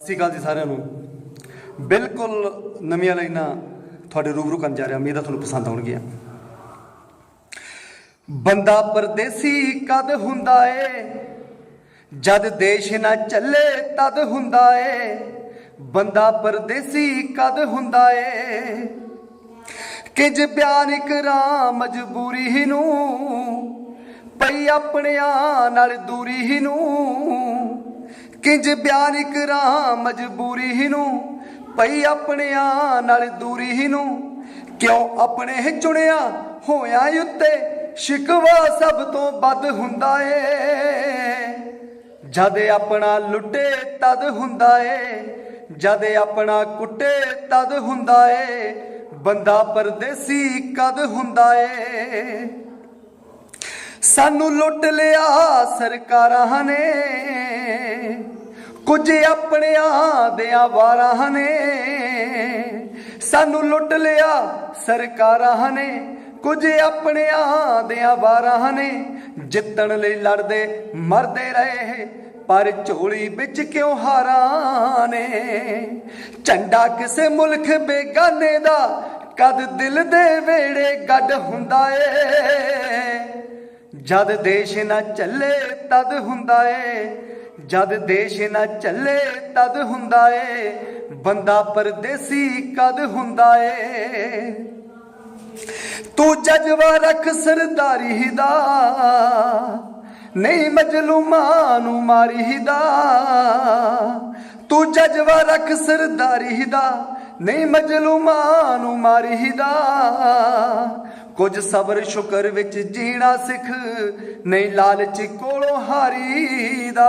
ਸਤਿ ਸ਼੍ਰੀ ਅਕਾਲ ਜੀ ਸਾਰਿਆਂ ਨੂੰ। ਬਿਲਕੁਲ ਨਵੀਆਂ ਲਾਈਨਾਂ ਤੁਹਾਡੇ ਰੂਬਰੂ ਕਰਨ ਜਾ ਰਿਹਾ, ਉਮੀਦ ਆ ਤੁਹਾਨੂੰ ਪਸੰਦ ਆਉਣਗੀਆਂ। ਬੰਦਾ ਪਰਦੇਸੀ ਕਦ ਹੁੰਦਾ ਏ? ਜਦ ਦੇਸ਼ ਨਾ ਚੱਲੇ ਤਦ ਹੁੰਦਾ ਏ। ਬੰਦਾ ਪਰਦੇਸੀ ਕਦ ਹੁੰਦਾ ਏ? ਕਿਜ ਬਿਆਨ ਕਰਾਂ ਮਜਬੂਰੀ ਹੀ ਨੂੰ, ਪਈ ਆਪਣਿਆਂ ਨਾਲ ਦੂਰੀ ਹੀ ਨੂੰ। ਕਿੰਜ ਬਿਆਨ ਕਰਾਂ ਮਜਬੂਰੀ ਹੀ ਨੂੰ ਪਈ ਆਪਣਿਆਂ ਨਾਲ ਦੂਰੀ ਹੀ ਨੂੰ ਕਿਉਂ ਆਪਣੇ ਹੀ ਚੁਣਿਆ ਹੋਇਆ ਉੱਤੇ? ਸ਼ਿਕਵਾ ਸਭ ਤੋਂ ਵੱਧ ਹੁੰਦਾ ਏ। ਜਦ ਆਪਣਾ ਲੁੱਟੇ ਤਦ ਹੁੰਦਾ ਏ। ਜਦ ਆਪਣਾ ਕੁੱਟੇ ਤਦ ਹੁੰਦਾ ਏ। ਬੰਦਾ ਪਰਦੇਸੀ ਕਦ ਹੁੰਦਾ ਏ। ਸਾਨੂੰ ਲੁੱਟ ਲਿਆ ਸਰਕਾਰਾਂ ਨੇ। ਕੁਝ ਆਪਣਿਆਂ ਦਿਆਂ ਵਾਰਾਂ ਨੇ। ਸਾਨੂੰ ਲੁੱਟ ਲਿਆ ਸਰਕਾਰਾਂ ਨੇ। ਕੁਝ ਆਪਣਿਆਂ ਦਿਆਂ ਵਾਰਾਂ ਨੇ। ਜਿੱਤਣ ਲਈ ਲੜਦੇ, ਮਰਦੇ ਰਹੇ, ਪਰ ਝੋਲੀ ਵਿੱਚ ਕਿਉਂ ਹਾਰਾਂ ਨੇ? ਝੰਡਾ ਕਿਸੇ ਮੁਲਕ ਬੇਗਾਨੇ ਦਾ, ਕਦ ਦਿਲ ਦੇ ਵੇੜੇ ਗੱਡ ਹੁੰਦਾ ਏ? ਜਦ ਦੇਸ਼ ਨਾ ਚੱਲੇ ਤਦ ਹੁੰਦਾ ਏ, ਜਦ ਦੇਸ਼ ਨਾ ਚੱਲੇ ਤਦ ਹੁੰਦਾ ਏ, ਬੰਦਾ ਪਰਦੇਸੀ ਕਦ ਹੁੰਦਾ ਏ। ਤੂੰ ਜਜ਼ਬਾ ਰੱਖ ਸਰਦਾਰੀ ਦਾ, ਨਹੀਂ ਮਜਲੂਮਾਂ ਨੂੰ ਮਾਰੀ ਦਾ। ਤੂੰ ਜਜ਼ਬਾ ਰੱਖ ਸਰਦਾਰੀ ਦਾ ਨਹੀਂ ਮਜਲੂਮਾਂ ਨੂੰ ਮਾਰੀਦਾ। ਕੁਝ ਸਬਰ ਸ਼ੁਕਰ ਵਿੱਚ ਜੀਣਾ ਸਿੱਖ, ਨਹੀਂ ਲਾਲਚ ਕੋਲੋਂ ਹਾਰੀ ਦਾ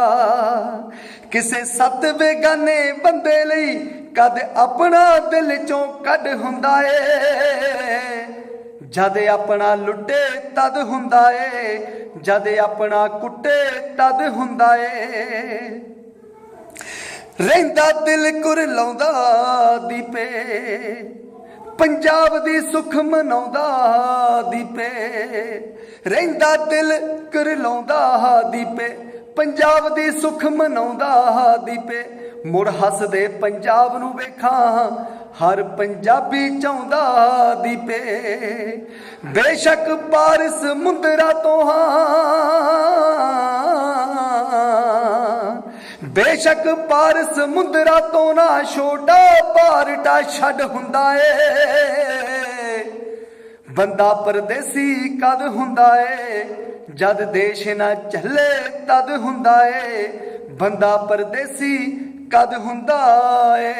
ਕਿਸੇ ਸੱਤ ਬੇਗਾਨੇ ਬੰਦੇ ਲਈ ਕਦ ਆਪਣਾ ਦਿਲ ਚੋਂ ਕੱਢ ਹੁੰਦਾ ਏ। ਜਦ ਆਪਣਾ ਲੁੱਟੇ ਤਦ ਹੁੰਦਾ ਏ, ਜਦ ਆਪਣਾ ਕੁੱਟੇ ਤਦ ਹੁੰਦਾ ਏ। ਰਹਿੰਦਾ ਦਿਲ ਕੁਰ ਲਾਉਂਦਾ ਦੀਪੇ। ਪੰਜਾਬ ਦੀ ਸੁਖ ਮਨਾਉਂਦਾ ਦੀਪੇ। ਰਹਿੰਦਾ ਦਿਲ ਕਰ ਲਾਉਂਦਾ ਦੀਪੇ। ਪੰਜਾਬ ਦੀ ਸੁਖ ਮਨਾਉਂਦਾ ਦੀਪੇ। ਮੁੜ ਹੱਸਦੇ ਪੰਜਾਬ ਨੂੰ ਵੇਖਾਂ, ਹਰ ਪੰਜਾਬੀ ਚਾਹੁੰਦਾ ਦੀਪੇ। ਬੇਸ਼ੱਕ ਪਾਰਸ ਮੁੰਦਰਾ ਤੋਂ ਹਾਂ ਬੇਸ਼ੱਕ ਪਾਰ ਮੁੰਦਰਾ ਤੋਂ ਨਾ ਛੋਟਾ ਭਾਰਟਾ ਛੱਡ ਹੁੰਦਾ ਏ। ਬੰਦਾ ਪਰਦੇਸੀ ਕਦ ਹੁੰਦਾ ਏ? ਜਦ ਦੇਸ਼ ਨਾ ਚੱਲੇ ਤਦ ਹੁੰਦਾ ਏ। ਬੰਦਾ ਪਰਦੇਸੀ ਕਦ ਹੁੰਦਾ ਏ?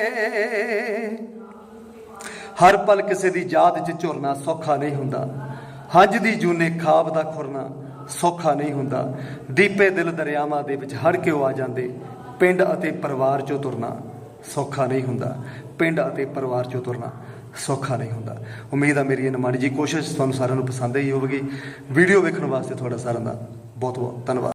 ਹਰ ਪਲ ਕਿਸੇ ਦੀ ਯਾਦ 'ਚ ਝੁਰਨਾ ਸੌਖਾ ਨਹੀਂ ਹੁੰਦਾ। ਹੰਝ ਦੀ ਜੂਨੇ ਖਾਬ ਦਾ ਖੁਰਨਾ ਸੌਖਾ ਨਹੀਂ ਹੁੰਦਾ। ਦੀਪੇ ਦਿਲ ਦਰਿਆਵਾਂ ਦੇ ਵਿੱਚ ਹੜ ਕੇ ਉਹ ਆ ਜਾਂਦੇ? ਪਿੰਡ ਅਤੇ ਪਰਿਵਾਰ 'ਚੋਂ ਤੁਰਨਾ ਸੌਖਾ ਨਹੀਂ ਹੁੰਦਾ। ਪਿੰਡ ਅਤੇ ਪਰਿਵਾਰ 'ਚੋਂ ਤੁਰਨਾ ਸੌਖਾ ਨਹੀਂ ਹੁੰਦਾ। ਉਮੀਦ ਆ ਮੇਰੀ ਇਹ ਨਮਾਨੀ ਜੀ ਕੋਸ਼ਿਸ਼ ਤੁਹਾਨੂੰ ਸਾਰਿਆਂ ਨੂੰ ਪਸੰਦ ਆਈ ਹੋਵੇਗੀ। ਵੀਡੀਓ ਵੇਖਣ ਵਾਸਤੇ ਤੁਹਾਡਾ ਸਾਰਿਆਂ ਦਾ ਬਹੁਤ ਬਹੁਤ ਧੰਨਵਾਦ।